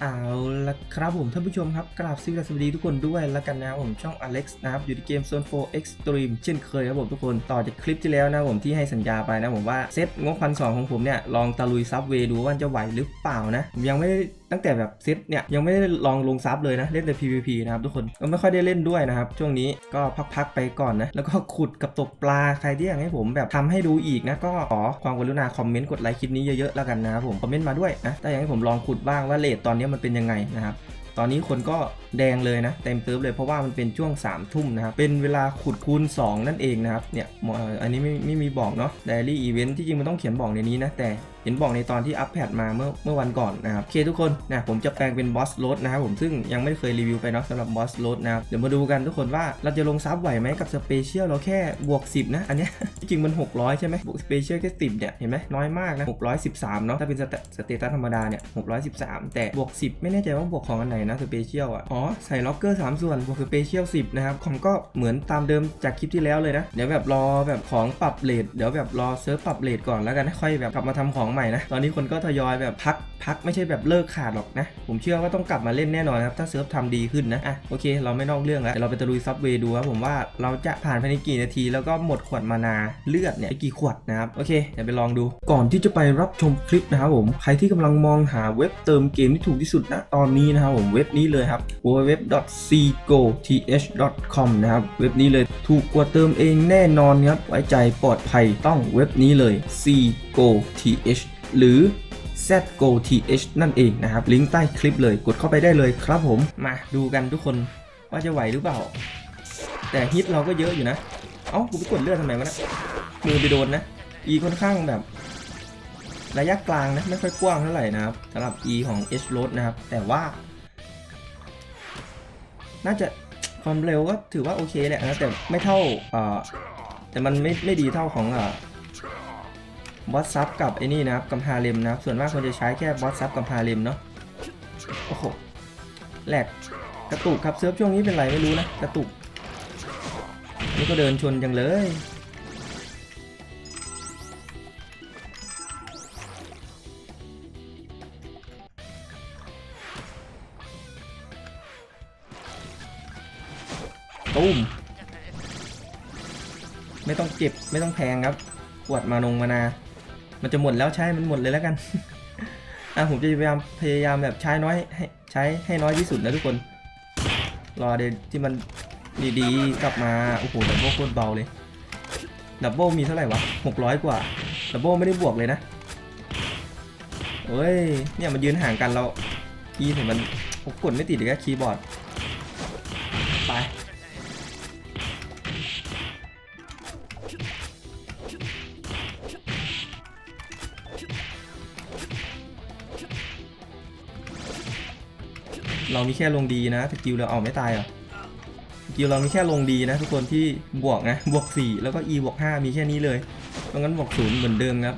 เอาละครับผมท่านผู้ชมครับ กราบสวัสดีทุกคนด้วยแล้วกันนะผมช่อง Alex นะครับ อยู่ในเกม Zone 4 Extreme เช่นเคยครับผมทุกคนต่อจากคลิปที่แล้วนะผมที่ให้สัญญาไปนะผมว่าเซตงบพันสองของผมเนี่ย ลองตะลุยซับเวดูว่าจะไหวหรือเปล่านะ ยังไม่ได้ ตั้งแต่แบบเซตเนี่ยยังไม่ได้ลองลงซับเลยนะเล่นแต่ PVP นะครับทุกคนก็ไม่ค่อยได้เล่นด้วยนะครับช่วงนี้ก็พักๆไปก่อนนะแล้วก็ขุดกับตกปลาใครที่อยากให้ผมแบบทำให้ดูอีกนะก็ขอความกรุณาคอมเมนต์กดไลค์คลิปนี้เยอะๆแล้วกันนะครับผมคอมเมนต์มาด้วยนะถ้าอยากให้ผมลองขุดบ้างว่าเลทตอนนี้มันเป็นยังไงนะครับตอนนี้คนก็แดงเลยนะเต็มเติมเลยเพราะว่ามันเป็นช่วง3ามทุ่มนะครับเป็นเวลาขุดคูณ 2 นั่นเองนะครับเนี่ยอันนี้ไม่ไม่มีบอกเนาะ d ด i รี่อีเวนท์ที่จริงมันต้องเขียนบอกในนี้นะแต่เห็นบอกในตอนที่อัปเดตมาเมื่อเมื่อวันก่อนนะครับโอเคทุกคนนะผมจะแปลงเป็นบอสโรดนะครับผมซึ่งยังไม่เคยรีวิวไปเนาะสำหรับบอสโรดนะครับเดี๋ยวมาดูกันทุกคนว่าเราจะลงซับไหวไหมกับสเปเชียลเราแค่บวก 10 นะ อันเนี้ยจริงมัน 600 ใช่ไหมบวกสเปเชียลแค่10เนี่ยเห็นไหมน้อยมากนะ 613 เนาะถ้าเป็นสเตตัสธรรมดาเนี่ย 613 แต่บวก 10 ไม่แน่ใจว่าบวกของอันไหนนะสเปเชียลอะอ๋อใส่ล็อกเกอร์ 3 ส่วนบวกสเปเชียล 10 นะครับของก็เหมือนตามเดิมจากคลิปที่แล้วเลยนะเดี๋ยวแบบรอแบบของปรับเลทเดี๋ยวแบบรอเซิร์ฟปรับเลทก่อนแล้วกันค่อยแบบกลับมาทำของใหม่นะ ตอนนี้คนก็ทยอยแบบพักพักไม่ใช่แบบเลิกขาดหรอกนะ ผมเชื่อว่าต้องกลับมาเล่นแน่นอนครับ ถ้าเซิร์ฟทำดีขึ้นนะอะโอเค เราไม่นอกเรื่องแล้วเดี๋ยวเราไปตะลุยซับเวย์ดูครับผมว่าเราจะผ่านภายในกี่นาที แล้วก็หมดขวดมานาเลือดเนี่ยกี่ขวดนะครับโอเคเดี๋ยวไปลองดู ก่อนที่จะไปรับชมคลิปนะครับผมใครที่กำลังมองหาเว็บเติมเกมที่ถูกที่สุดนะตอนนี้นะครับผมเว็บนี้เลยครับ www.cgoth.com นะครับเว็บนี้เลยถูกกว่าเติมเองแน่นอนครับไว้ใจปลอดภัยต้องเว็บนี้เลย C cgoth หรือ zgoth นั่นเองนะครับ ลิงก์ใต้คลิปเลย กดเข้าไปได้เลยครับผม มาดูกันทุกคนว่าจะไหวหรือเปล่า แต่ฮิตเราก็เยอะอยู่นะ เอ้ากูไปกดเลือดทำไมวะนะ มือไปโดนนะ E ค่อนข้างแบบ ระยะกลางนะ ไม่ค่อยกว้างเท่าไหร่นะครับสำหรับ E ของ H load นะครับ แต่ว่า น่าจะความเร็วก็ถือว่าโอเคแหละนะ แต่ไม่เท่าเอ่อแต่มันไม่ไม่ดีเท่าของเอ่อ บอสซับกับไอ้นี่นะครับกับฮาเลมนะครับส่วนมากคนจะใช้แค่บอสซับกับฮาเลมเนาะโอ้โหแหลกกระตุกครับเซิร์ฟช่วงนี้เป็นไรไม่รู้นะกระตุกนี่ก็เดินชนจังเลยตุ้มไม่ต้องเจ็บไม่ต้องแพงครับปวดมานงมานา มันจะหมดแล้วใช้มันหมดเลยแล้วกัน อะผมจะพยายามพยายามแบบใช้น้อยให้ใช้ให้น้อยที่สุดนะทุกคน รอเดยวที่มันดีๆกลับมา โอ้โหดับเบิลโคตรเบาเลย ดับเบิลมีเท่าไหร่วะ600กว่า ดับเบิลไม่ได้บวกเลยนะเอ้ย เนี่ยมันยืนห่างกันเราคีย์ผมมันผมกดไม่ติดเลยก็คีย์บอร์ด เรามีแค่ลงดีนะสกิลเราเอาไม่ตายเหรอสกิลเรามีแค่ลงดีนะ ทุกคนที่บวกนะบวก 4 แล้วก็ e บวก 5 มีแค่นี้เลยเพราะงั้นบวก0เหมือนเดิมครับ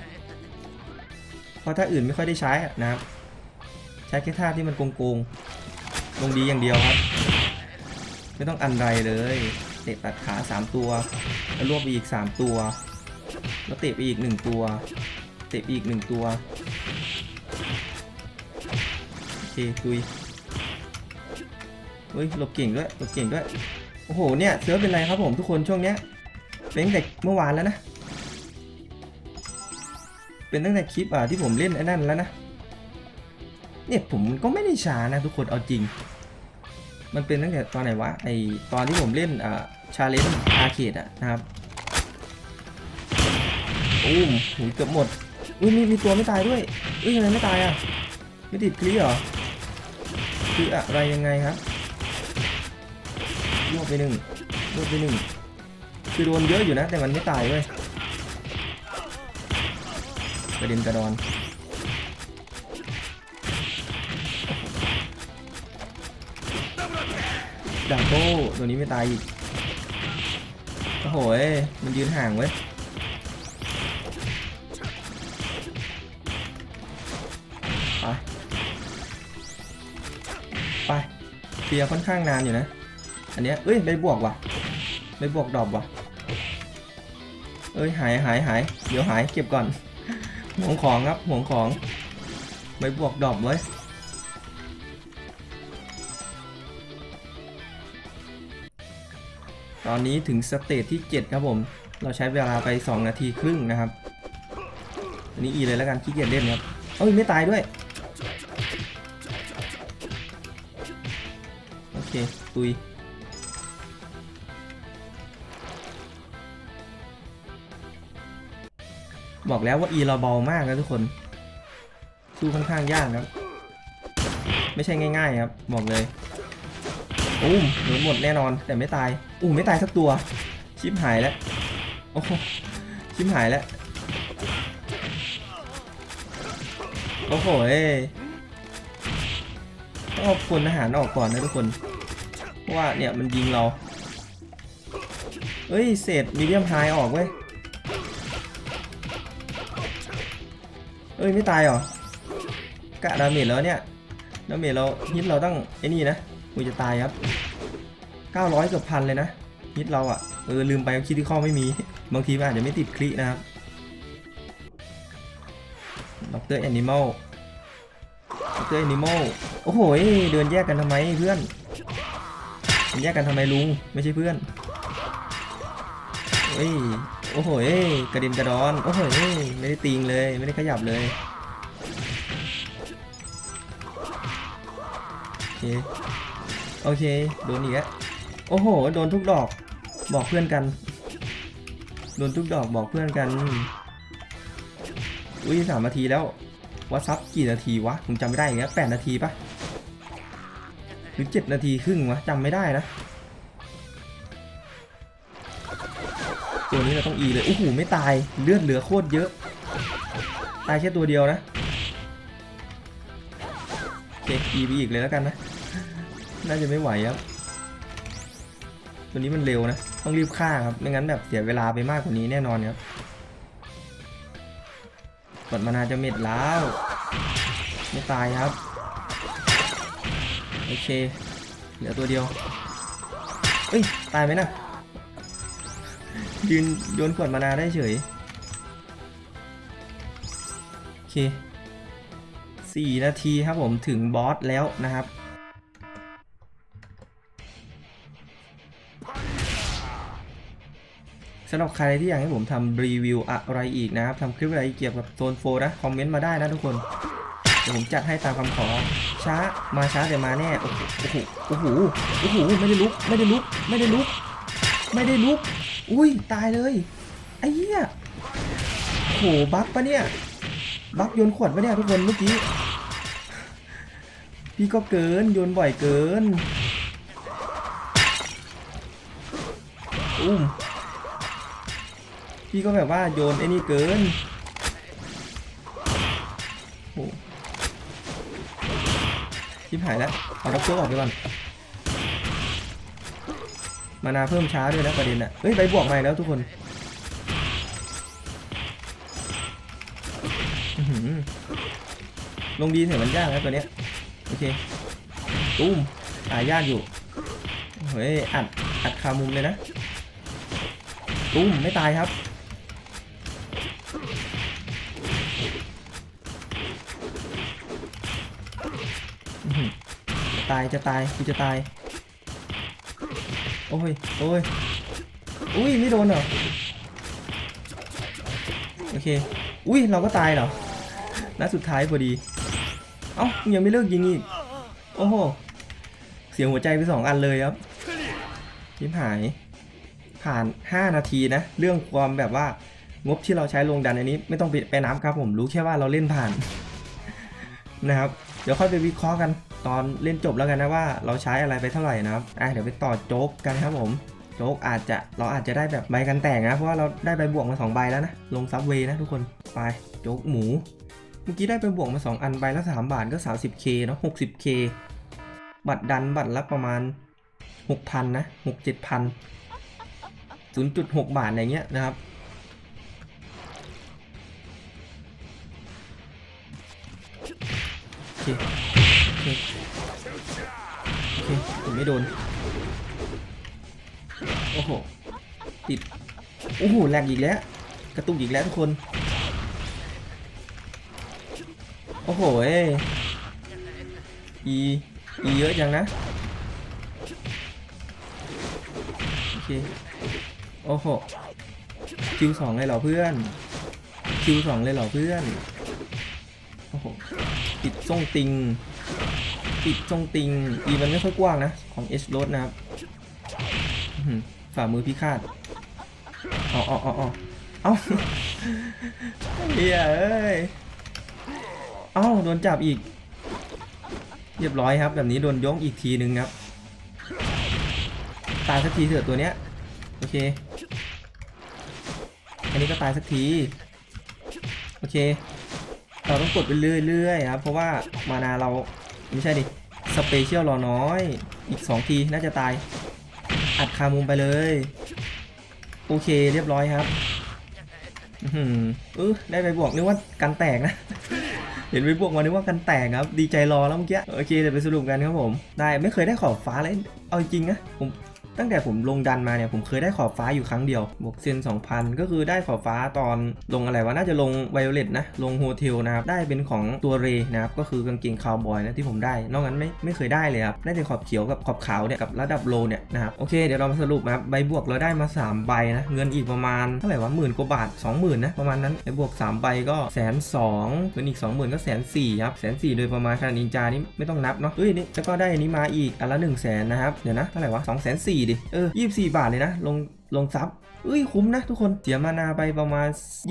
เพราะถ้าอื่นไม่ค่อยได้ใช้อะนะครับ ใช้แค่ท่าที่มันโกงๆลงดีอย่างเดียวครับ ไม่ต้องอันใดเลยเตะตัดขา 3 ตัว แล้วรวบไปอีก 3 ตัว แล้วเตะไปอีก 1 ตัว เตะไปอีก 1 ตัว โอเคคุย เฮ้ยหลบเก่งด้วยหลบเก่งด้วย โอ้โห เนี่ยเซิร์ฟเป็นไรครับผมทุกคนช่วงเนี้ย เป็นตั้งแต่เมื่อวานแล้วนะ เป็นตั้งแต่คลิปอะที่ผมเล่นไอ้นั่นแล้วนะ เนี่ยผมก็ไม่ได้ช้านะทุกคนเอาจริง มันเป็นตั้งแต่ตอนไหนวะ ไอตอนที่ผมเล่นอ่าชาเลนจ์อาเคดอะนะครับอุ้มหูเกือบหมดอุ้ยมีมีตัวไม่ตายด้วยอุ้ยทำไมไม่ตายอะ ไม่ติดคลีเหรอ คืออะไรยังไงครับ รวบไปหนึ่งรวบไปหนึ่งคือโดนเยอะอยู่นะ แต่มันไม่ตายเว้ยกระเด็นกระดอนดังโก้ตัวนี้ไม่ตายอีกโอ้โหมันยืนห่างเว้ยไป ไปเคลียร์ค่อนข้างนานอยู่นะ อันเนี้ยเอ้ยไม่บวกว่ะไม่บวกดอกว่ะเอ้ยหายหายหายเดี๋ยวหายเก็บก่อนห่วงของครับห่วงของไม่บวกดอกไว้ตอนนี้ถึงสเตจที่ 7 ครับผม เราใช้เวลาไป 2 นาทีครึ่งนะครับ อันนี้อีเลยแล้วกันขี้เกียจเล่นครับเอ้ยไม่ตายด้วย โอเค ตุย บอกแล้วว่าอีเราเบามากนะทุกคนสู้ค่อนข้างยากครับ ไม่ใช่ง่ายๆครับบอกเลยอุ้มหนูหมดแน่นอนแต่ไม่ตายอู้ไม่ตายสักตัว ชิปหายแล้วโอ้โหชิปหายแล้วโอ้โหเอ้ต้องเอาพลทหารออกก่อนนะทุกคน เพราะว่าเนี่ยมันยิงเราเฮ้ยเศษมีเดียมไฮออกเว้ย เอ้ยไม่ตายหรอกะดาเมจแล้วเนี่ยดาเมจเราฮิตเราตั้งไอ้นี่นะกูจะตายครับ 900เกือบพันเลยนะฮิตเราอะ่ะเออลืมไปคิดที่ข้อไม่มี บางทีมันอาจจะไม่ติดคลินะครับด็อกเตอร์แอนิมอลด็อกเตอร์แอนิมอลโอ้โหเดินแยกกันทำไมเพื่อนแยกกันทำไมลุงไม่ใช่เพื่อนเฮ้ย โอ้โหกระเด็นกระดอน โอ้โหไม่ได้ติงเลย ไม่ได้ขยับเลยโอเคโอเค โดนอีกแล้วโอ้โห โดนทุกดอก บอกเพื่อนกัน โดนทุกดอกบอกเพื่อนกัน อุ้ยสามนาทีแล้ววัดซับกี่นาทีวะ ผมจำไม่ได้อีกแล้วแปดนาทีปะหรือเจ็ดนาทีครึ่งวะจำไม่ได้นะ ตัวนี้เราต้องอีเลยโอ้โหไม่ตายเลือดเหลือโคตรเยอะ ตายแค่ตัวเดียวนะโอเคอีไปอีกเลยแล้วกันนะ น่าจะไม่ไหวครับ ตัวนี้มันเร็วนะ ต้องรีบฆ่าครับ ไม่งั้นแบบเสียเวลาไปมากกว่านี้แน่นอนครับกดมานาจะเม็ดแล้ว ไม่ตายครับ โอเค เหลือตัวเดียว เอ้ย ตายไหมนะ ยืนโยนขวดมานาได้เฉย โอเคสี่นาทีครับผมถึงบอสแล้วนะครับ สำหรับใครที่อยากให้ผมทำรีวิวอะไรอีกนะครับทำคลิปอะไรเกี่ยวกับโซนโฟนะ คอมเมนต์มาได้นะทุกคนเดี๋ยวผมจัดให้ตามคำขอ ช้ามาช้าแต่มาแน่ โอ้โหโอ้โหโอ้โหโอ้โหไม่ได้ลุก ไม่ได้ลุก ไม่ได้ลุก ไม่ได้ลุก อุ้ยตายเลยไอ้เหี้ยโหบัฟปะเนี่ยบัฟโยนขวดปะเนี่ยทุกคนเมื่อกี้พี่ก็เกินโยนบ่อยเกินอุ้มพี่ก็แบบว่าโยนไอ้นี่เกินโอ้ชิบหายแล้วเอาด็อกเตอร์ออกไปก่อน มานาเพิ่มช้าด้วยนะประเด็นอะเฮ้ยไปบวกใหม่แล้วทุกคนลงดีเห็นมันยากนะตัวเนี้ยโอเคตุ้มตายยากอยู่เฮ้ยอัดอัดคามุมเลยนะตุ้มไม่ตายครับตายจะตายกูจะตาย โอ้ย โอ้ย อุ้ย ไม่โดนเหรอ โอเค อุ้ย เราก็ตายเหรอ นัดสุดท้ายพอดี เอ้า ยังไม่เลิกยิงอีก โอ้โห เสียหัวใจไปสองอันเลยครับทิมหาย ผ่าน 5 นาทีนะ เรื่องความแบบว่างบที่เราใช้ลงดันอันนี้ไม่ต้องไปไปนับครับผมรู้แค่ว่าเราเล่นผ่านนะครับ เดี๋ยวค่อยไปวิเคราะห์กัน ตอนเล่นจบแล้วกันนะว่าเราใช้อะไรไปเท่าไหร่นะครับอะเดี๋ยวไปต่อโจ๊กกันครับผมโจ๊กอาจจะเราอาจจะได้แบบใบกันแตกนะเพราะว่าเราได้ใบบวกมา2ใบแล้วนะลงซับเวย์นะทุกคนไปโจ๊กหมู เมื่อกี้ได้ไปบวกมา 2 อันใบละ3บาทก็ 30k เนาะ 60k บัตรดันบัตรละประมาณ 6,000 นะ 6 7,000 0.6 บาทอะไรเงี้ยนะครับโอเค ไม่โดน โอ้โห ติด โอ้โหแหลกอีกแล้ว กระตุกอีกแล้วทุกคน โอ้โหเอ้ยอีอีเยอะจังนะ โอเค โอ้โห คิวสองเลยเหรอเพื่อน คิวสองเลยเหรอเพื่อน โอ้โห ติดทรงติง ติดทรงติงอีมันไม่ค่อยกว้างนะ ของเอชโรดนะครับฝ่ามือพิฆาตเอาเอาเอาเอาเอาเฮียเอ้ยเอ้าโดนจับอีก เรียบร้อยครับ แบบนี้โดนย้งอีกทีนึงครับ ตายสักทีเถอะตัวเนี้ย โอเค อันนี้ก็ตายสักที โอเค เราต้องกดไปเรื่อยๆครับ เพราะว่ามานาเรา ไม่ใช่ดิ สเปเชียลรอน้อย อีก 2 ทีน่าจะตาย อัดคามุมไปเลย โอเคเรียบร้อยครับ อือเออได้ไปบวกนึกว่ากันแตกนะ เห็นไปบวกมานึกว่ากันแตกครับ ดีใจรอแล้วเมื่อกี้ โอเคเดี๋ยวไปสรุปกันครับผม ได้ไม่เคยได้ขอบฟ้าเลย เอาจริงนะผม ตั้งแต่ผมลงดันมาเนี่ยผมเคยได้ขอบฟ้าอยู่ครั้งเดียวบวกเซน2,000 ก็คือได้ขอบฟ้าตอนลงอะไรวะน่าจะลงไวโอเลตนะ ลงโฮเทลนะครับ ได้เป็นของตัวเรนะครับก็คือกางเกงคาวบอยนะที่ผมได้ นอกนั้นไม่ไม่เคยได้เลยครับ ได้แต่ขอบเขียวกับขอบขาวเนี่ยกับระดับโลเนี่ยนะครับโอเคเดี๋ยวเรามาสรุปนะครับใบบวกเราได้มา 3 ใบนะเงินอีกประมาณเท่าไหร่วะหมื่นกว่าบาท 20,000นะประมาณนั้นใบบวก 3 ใบก็แสนสองเงินอีก 20,000 ก็แสนสี่ครับแสนสี่โดยประมาณคานินจานี่ไม่ต้องนับเนาะเฮ้ยนี่แล้วก็ได้อันนี้มาอีกอันละ1 0 0 0 0แสนนะครับเดี๋ยวนะเท่าไหร่วะ2 4 0 0 0ดิ เออยี่สิบสี่บาทเลยนะ ลงลงซับ เอ้ยคุ้มนะทุกคนเสียมานาไปประมาณ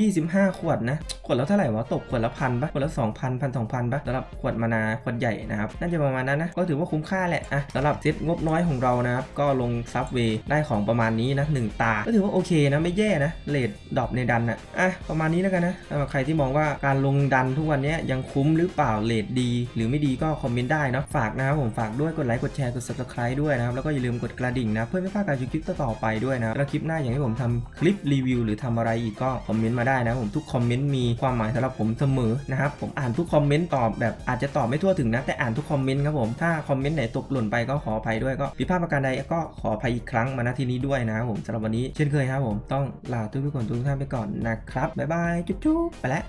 25 ขวดนะ ขวดแล้วเท่าไหร่วะตกขวดละพันปะขวดละ2,000พันสองพันปะสำหรับขวดมานาขวดใหญ่นะครับน่าจะประมาณนั้นนะก็ถือว่าคุ้มค่าแหละอะสำหรับเซตงบน้อยของเรานะครับก็ลงซับเวย์ได้ของประมาณนี้นะหนึ่งตา ก็ถือว่าโอเคนะไม่แย่นะเลดดรอปในดันอะอะประมาณนี้แล้วกันนะสำหรับใครที่มองว่าการลงดันทุกวันนี้ยังคุ้มหรือเปล่าเลดดี หรือไม่ดีก็คอมเมนต์ได้เนาะฝากนะครับผมฝากด้วยกดไลค์กดแชร์กด subscribe ด้วยนะครับแล้วก็อย่าลืมกดกระดิ่งนะเพื่อไม่พลาดการชมคลิปต่อไปด้วยนะแล้วคลิปหน้าอยากให้ผมทำคลิปรีวิว หรือทำอะไรอีกก็คอมเมนต์มาได้นะผมทุกคอมเมนต์มีความหมายสำหรับผมเสมอนะครับผมอ่านทุกคอมเมนต์ตอบแบบอาจจะตอบไม่ทั่วถึงนะแต่อ่านทุกคอมเมนต์ครับผมถ้าคอมเมนต์ไหนตกหล่นไปก็ขออภัยด้วยก็ผิดพลาดประการใดก็ขออภัยอีกครั้งมาณที่นี้ด้วยนะครับผมสำหรับวันนี้เช่นเคยครับผมต้องลาทุกทุกคนทุกท่านไปก่อนนะครับบ๊ายบายจุ๊บๆไปแล้ว